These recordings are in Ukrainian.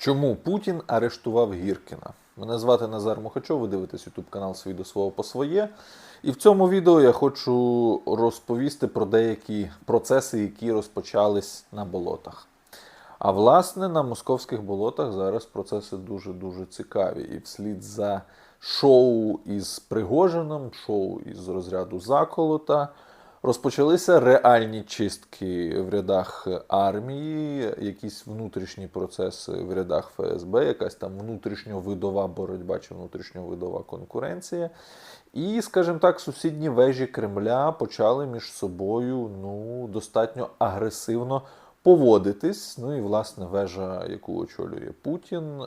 Чому Путін арештував Гіркіна? Мене звати Назар Мухачов, ви дивитесь YouTube канал «Свій до свого по своє. І в цьому відео я хочу розповісти про деякі процеси, які розпочались на болотах. А власне на московських болотах зараз процеси дуже-дуже цікаві. І вслід за шоу із Пригожином, шоу із розряду заколота, розпочалися реальні чистки в рядах армії, якісь внутрішні процеси в рядах ФСБ, якась там внутрішньовидова боротьба чи внутрішньовидова конкуренція. І, скажімо так, сусідні вежі Кремля почали між собою ну, достатньо агресивно поводитись. Ну і власне вежа, яку очолює Путін,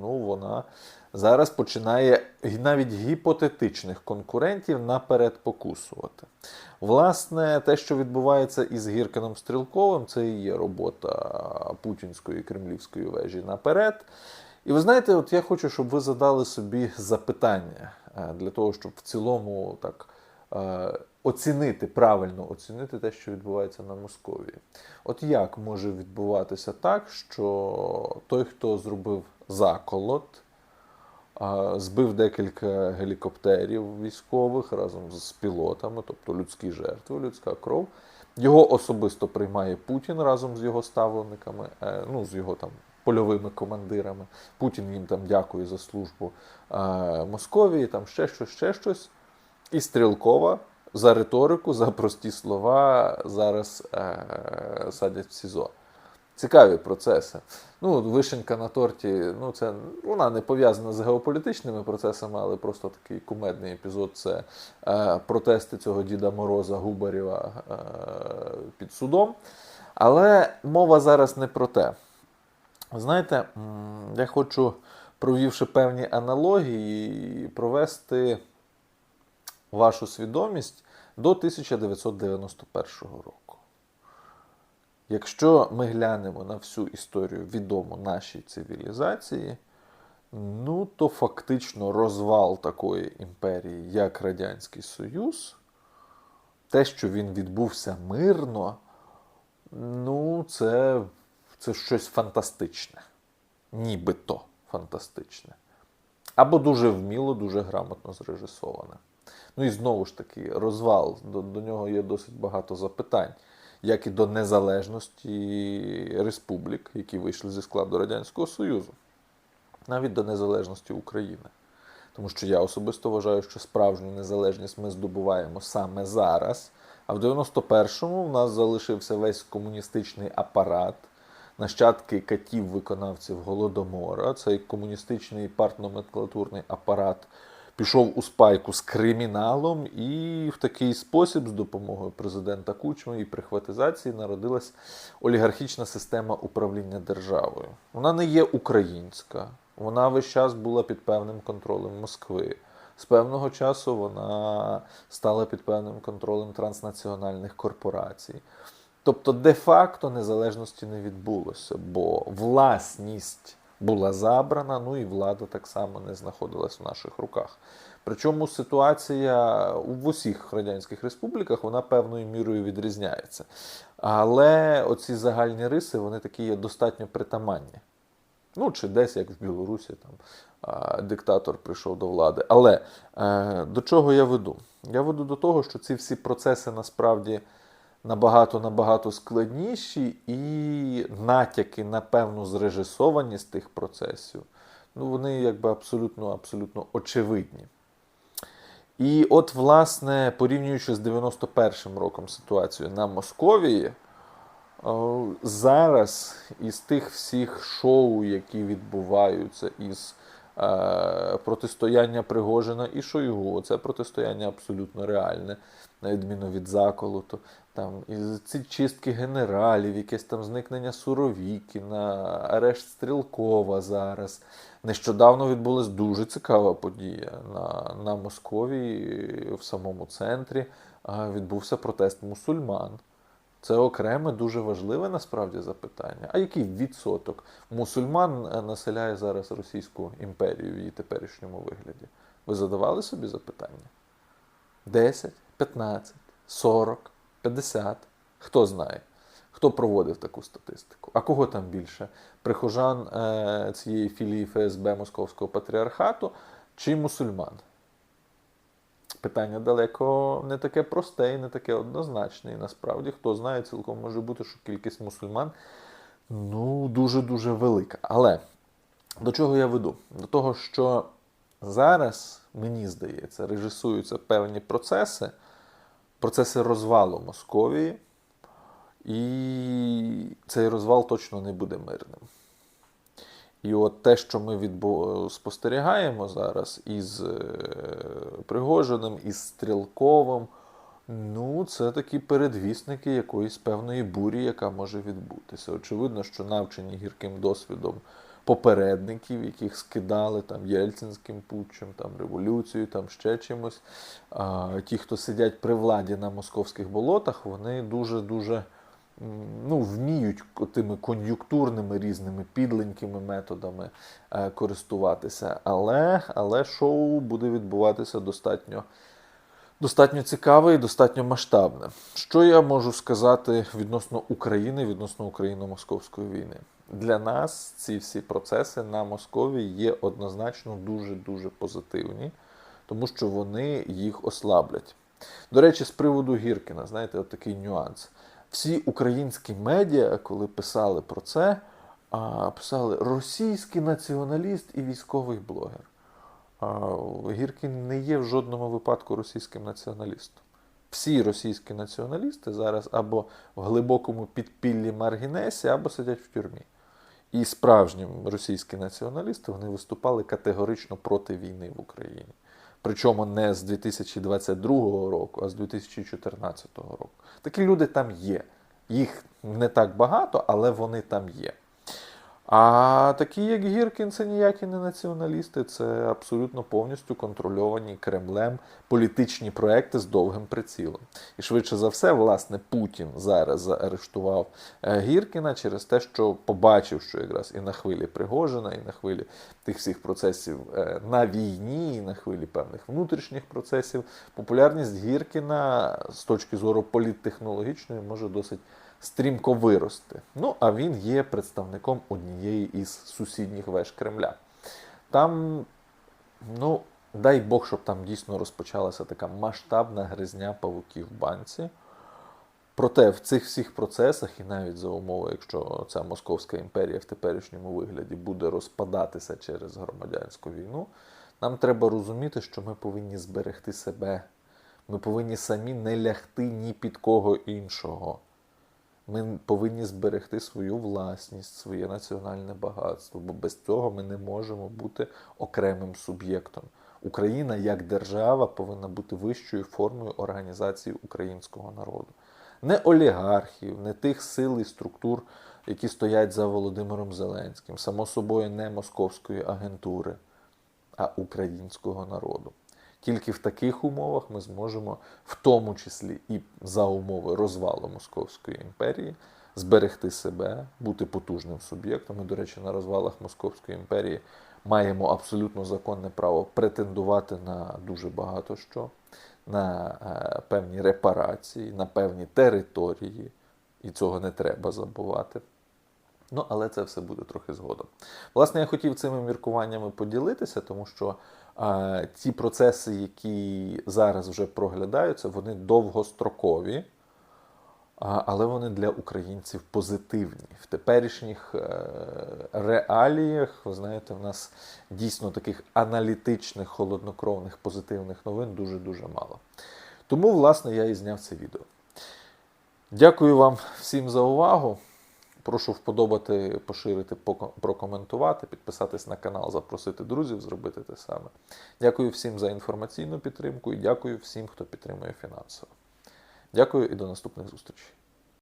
ну вона зараз починає навіть гіпотетичних конкурентів наперед покусувати. Власне, те, що відбувається із Гіркином Стрілковим, це і є робота путінської кремлівської вежі наперед. І ви знаєте, от я хочу, щоб ви задали собі запитання е, для того, щоб в цілому так е, оцінити, правильно оцінити те, що відбувається на Московії. От як може відбуватися так, що той, хто зробив заколот, збив декілька гелікоптерів військових разом з пілотами, тобто людські жертви, людська кров. Його особисто приймає Путін разом з його ставленниками, е, ну, з його там польовими командирами. Путін їм там дякує за службу е, Московії, там ще щось, ще щось. І Стрілкова за риторику, за прості слова зараз е, садять в СІЗО. Цікаві процеси. Ну, вишенька на торті, ну це вона не пов'язана з геополітичними процесами, але просто такий кумедний епізод. Це е, протести цього Діда Мороза Губарєва е, під судом. Але мова зараз не про те. Знаєте, я хочу, провівши певні аналогії, провести вашу свідомість до 1991 року. Якщо ми глянемо на всю історію відому нашій цивілізації, ну то фактично розвал такої імперії, як Радянський Союз, те, що він відбувся мирно, ну, це, це щось фантастичне. Нібито фантастичне. Або дуже вміло, дуже грамотно зрежисоване. Ну і знову ж таки, розвал, до, до нього є досить багато запитань, як і до незалежності республік, які вийшли зі складу Радянського Союзу, навіть до незалежності України. Тому що я особисто вважаю, що справжню незалежність ми здобуваємо саме зараз. А в 91-му в нас залишився весь комуністичний апарат, нащадки катів виконавців Голодомора. Цей комуністичний партноменклатурний апарат пішов у спайку з криміналом, і в такий спосіб, з допомогою президента Кучми і прихватизації, народилась олігархічна система управління державою. Вона не є українська, вона весь час була під певним контролем Москви. З певного часу вона стала під певним контролем транснаціональних корпорацій. Тобто, де-факто незалежності не відбулося, бо власність була забрана, ну і влада так само не знаходилась в наших руках. Причому ситуація в усіх радянських республіках вона певною мірою відрізняється. Але оці загальні риси вони такі є достатньо притаманні. Ну, чи десь, як в Білорусі, там диктатор прийшов до влади. Але е, до чого я веду? Я веду до того, що ці всі процеси насправді набагато набагато складніші, і натяки на певну зрежисованість тих процесів, ну вони якби абсолютно абсолютно очевидні. І от, власне, порівнюючи з 91-м роком ситуацію на Московії, Е, Зараз із тих всіх шоу, які відбуваються із протистояння Пригожина і Шойгу, це протистояння абсолютно реальне, на відміну від заколоту. Там і ці чистки генералів, якесь там зникнення Суровікіна, арешт Стрілкова зараз. Нещодавно відбулася дуже цікава подія на, на Московії в самому центрі. е, Відбувся протест мусульман. Це окреме, дуже важливе насправді запитання. А який відсоток мусульман е, населяє зараз Російську імперію в її теперішньому вигляді? Ви задавали собі запитання? 10, 15, 40, 50? Хто знає? Хто проводив таку статистику? А кого там більше? Прихожан е, цієї філії ФСБ Московського патріархату чи мусульман? Питання далеко не таке просте і не таке однозначне. І насправді, хто знає, цілком може бути, що кількість мусульман ну, дуже-дуже велика. Але до чого я веду? До того, що зараз, мені здається, режисуються певні процеси, процеси розвалу Московії, і цей розвал точно не буде мирним. І от те, що ми відбу... спостерігаємо зараз із е, Пригожиним, із Стрілковим, ну, це такі передвісники якоїсь певної бурі, яка може відбутися. Очевидно, що навчені гірким досвідом попередників, яких скидали там Єльцинським путчем, там революцією, там ще чимось. А, ті, хто сидять при владі на московських болотах, вони дуже-дуже ну, вміють тими кон'юнктурними різними підленькими методами е, користуватися. Але, але шоу буде відбуватися достатньо. Достатньо цікаве і достатньо масштабне. Що я можу сказати відносно України, відносно україно-московської війни? Для нас ці всі процеси на Москові є однозначно дуже-дуже позитивні, тому що вони їх ослаблять. До речі, з приводу Гіркіна, знаєте, от такий нюанс. Всі українські медіа, коли писали про це, писали російський націоналіст і військовий блогер. Гіркін не є в жодному випадку російським націоналістом. Всі російські націоналісти зараз або в глибокому підпіллі Маргінесі, або сидять в тюрмі. І справжні російські націоналісти вони виступали категорично проти війни в Україні. Причому не з 2022 року, а з 2014 року. Такі люди там є. Їх не так багато, але вони там є. А такі, як Гіркін, це ніякі не націоналісти, це абсолютно повністю контрольовані Кремлем політичні проекти з довгим прицілом. І швидше за все, власне, Путін зараз заарештував е, Гіркіна через те, що побачив, що якраз і на хвилі Пригожина, і на хвилі тих всіх процесів е, на війні, і на хвилі певних внутрішніх процесів, популярність Гіркіна з точки зору політтехнологічної може досить стрімко вирости. Ну, а він є представником однієї із сусідніх веж Кремля. Там, ну, дай Бог, щоб там дійсно розпочалася така масштабна гризня павуків в банці. Проте в цих всіх процесах, і навіть за умови, якщо ця Московська імперія в теперішньому вигляді буде розпадатися через громадянську війну, нам треба розуміти, що ми повинні зберегти себе. Ми повинні самі не лягти ні під кого іншого. Ми повинні зберегти свою власність, своє національне багатство, бо без цього ми не можемо бути окремим суб'єктом. Україна як держава повинна бути вищою формою організації українського народу. Не олігархів, не тих сил і структур, які стоять за Володимиром Зеленським, само собою, не московської агентури, а українського народу. Тільки в таких умовах ми зможемо, в тому числі і за умови розвалу Московської імперії, зберегти себе, бути потужним суб'єктом. Ми, до речі, на розвалах Московської імперії маємо абсолютно законне право претендувати на дуже багато що, на е, певні репарації, на певні території, і цього не треба забувати. Ну, але це все буде трохи згодом. Власне, я хотів цими міркуваннями поділитися, тому що а, ті процеси, які зараз вже проглядаються, вони довгострокові, а, але вони для українців позитивні. В теперішніх е, реаліях, ви знаєте, в нас дійсно таких аналітичних, холоднокровних, позитивних новин дуже-дуже мало. Тому, власне, я і зняв це відео. Дякую вам всім за увагу. Прошу вподобати, поширити, прокоментувати, підписатись на канал, запросити друзів, зробити те саме. Дякую всім за інформаційну підтримку і дякую всім, хто підтримує фінансово. Дякую і до наступних зустрічей.